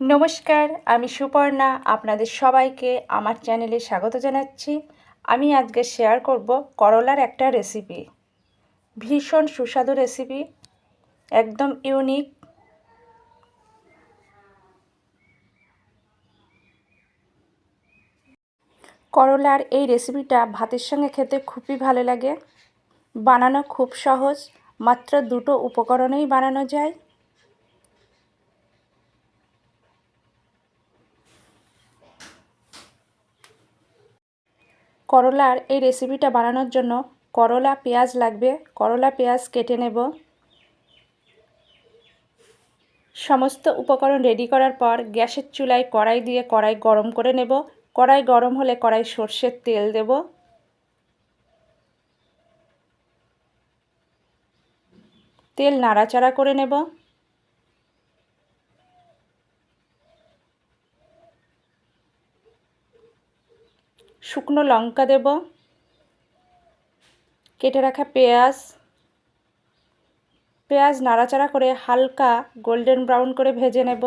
নমস্কার, আমি সুপর্ণা, আপনাদের সবাইকে আমার চ্যানেলে স্বাগত জানাচ্ছি। আমি আজকে শেয়ার করব করলার একটা রেসিপি ভীষণ সুস্বাদু রেসিপি একদম ইউনিক করলার এই রেসিপিটা ভাতের সঙ্গে খেতে খুবই ভালো লাগে। বানানো খুব সহজ, মাত্র দুটো উপকরণেই বানানো যায়। করলার এই রেসিপিটা বানানোর জন্য করলা, পেঁয়াজ লাগবে। করলা, পেঁয়াজ কেটে নেব। সমস্ত উপকরণ রেডি করার পর গ্যাসের চুলায় কড়াই দিয়ে কড়াই গরম করে নেব। কড়াই গরম হলে কড়াই সর্ষের তেল দেব। তেল নাড়াচাড়া করে নেব। শুকনো লঙ্কা দেব, কেটে রাখা পেঁয়াজ পেঁয়াজ নাড়াচাড়া করে হালকা গোল্ডেন ব্রাউন করে ভেজে নেব।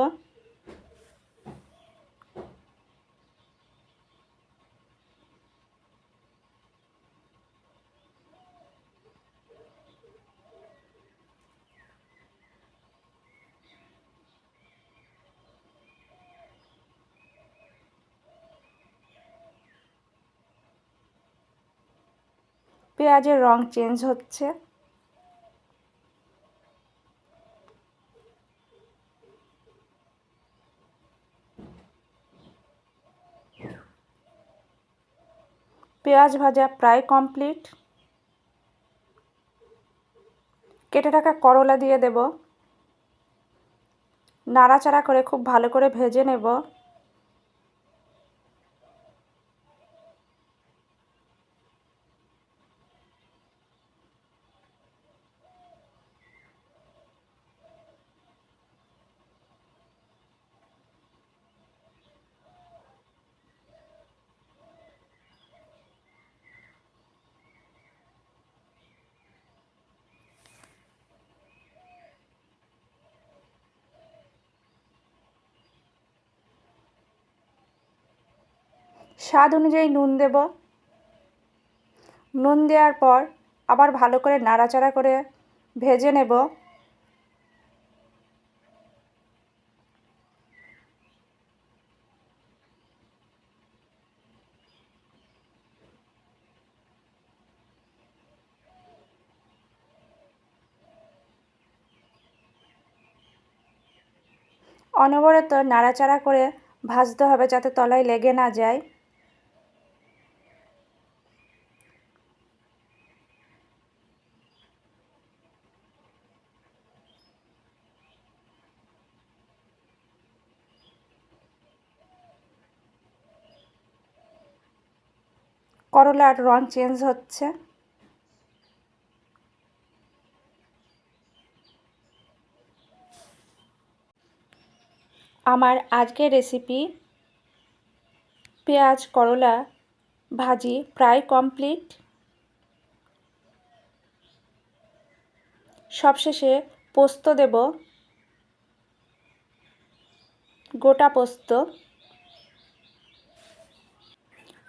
পেঁয়াজের রং চেঞ্জ হচ্ছে। পেঁয়াজ ভাজা প্রায় কমপ্লিট কেটে রাখা করলা দিয়ে দেব। নাড়াচাড়া করে খুব ভালো করে ভেজে নেব। স্বাদ অনুযায়ী নুন দেব। নুন দেওয়ার পর আবার ভালো করে নাড়াচাড়া করে ভেজে নেব। অনবরত নাড়াচাড়া করে ভাজতে হবে যাতে তলায় লেগে না যায়। করলার রং চেঞ্জ হচ্ছে। আমার আজকের রেসিপি পেঁয়াজ, করলা ভাজি প্রায় কমপ্লিট সবশেষে পোস্ত দেব। গোটা পোস্ত।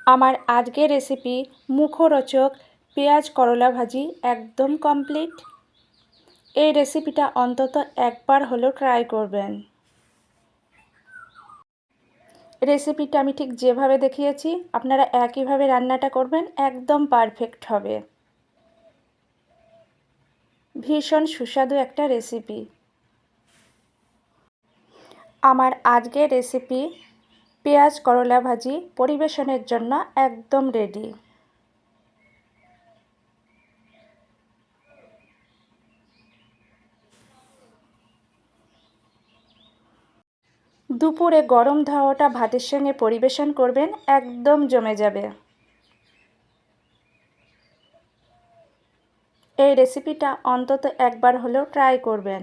আমার আজকের রেসিপি মুখরোচক পেঁয়াজ করলা ভাজি একদম কমপ্লিট এই রেসিপিটা অন্তত একবার হলেও ট্রাই করবেন। রেসিপিটা আমি ঠিক যেভাবে দেখিয়েছি, আপনারা একইভাবে রান্নাটা করবেন, একদম পারফেক্ট হবে। ভীষণ সুস্বাদু একটা রেসিপি আমার আজকের রেসিপি পেঁয়াজ, করলা ভাজি পরিবেশনের জন্য একদম রেডি দুপুরে গরম ধাওয়াটা ভাতের সঙ্গে পরিবেশন করবেন, একদম জমে যাবে। এই রেসিপিটা অন্তত একবার হলেও ট্রাই করবেন।